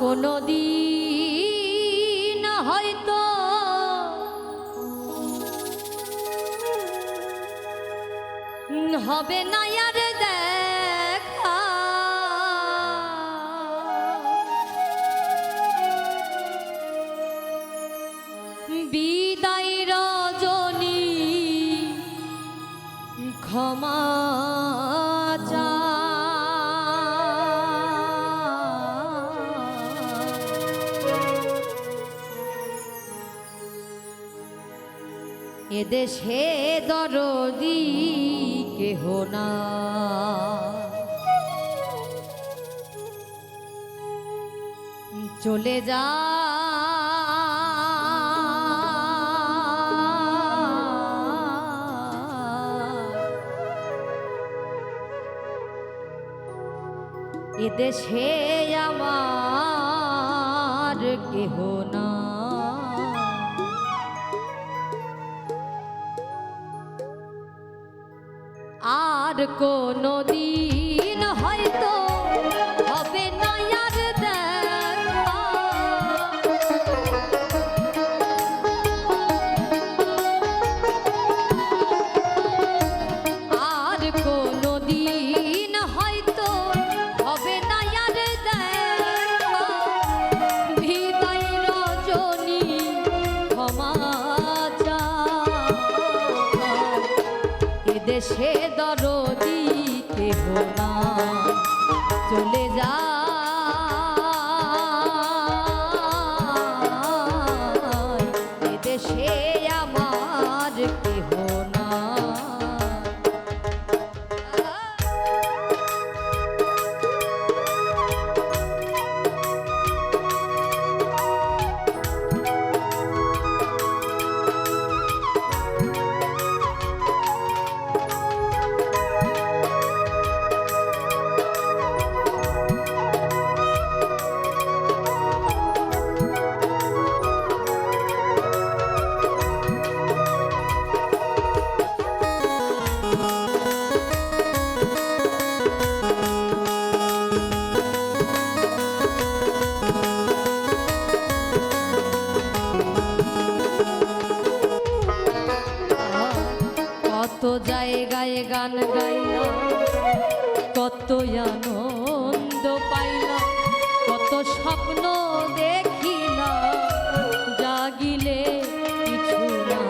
কোনো দিন হয়তো হবে না আর দেখা। বিদায় রজনী ক্ষমা এদেশে দরদি কেহ না। চলে যা। এদেশে আমার কেহ না। আর কোনো দিন হয়তো হবে না আর আর কোনো দিন হয়তো হবে না আর বিদায় রজনী ক্ষমা কেহ না চলে যা। কত জায়গায় গান গাইলাম কত আনন্দ পাইলাম কত স্বপ্ন দেখিলাম জাগিলে কিছু না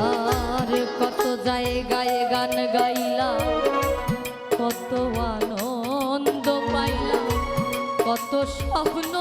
আর কত জায়গায় গান গাইলাম কত আনন্দ পাইলাম কত স্বপ্ন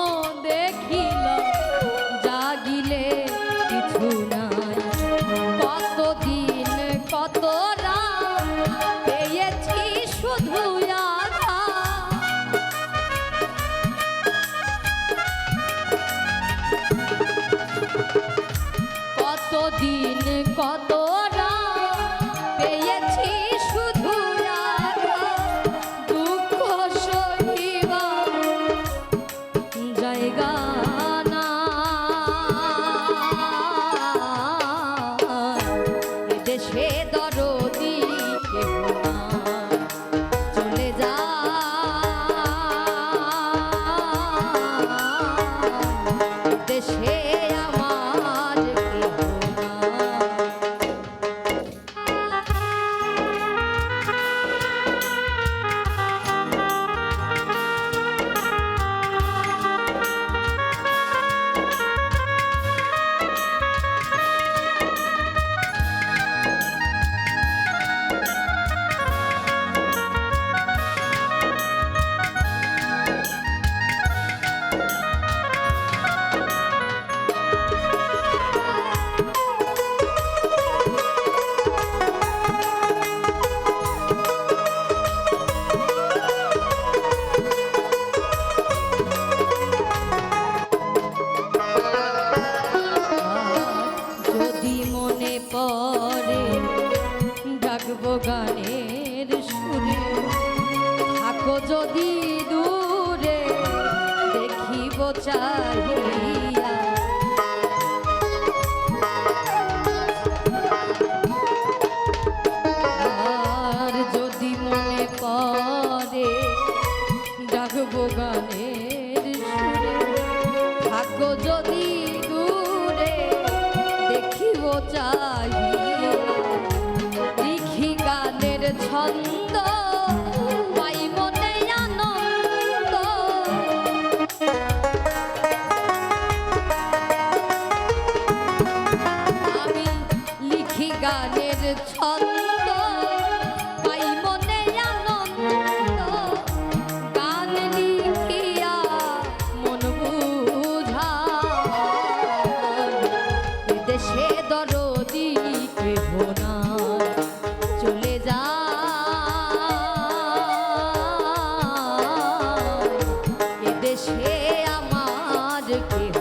পড়ে ডাকবো গানের সুরে। থাকো যদি like you.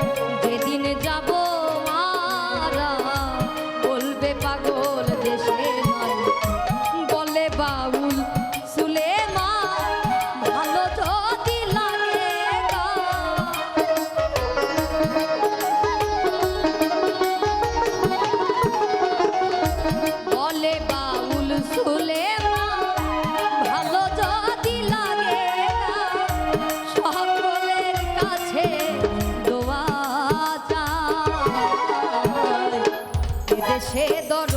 সে দর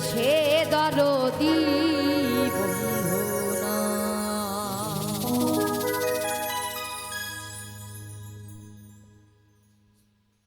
છે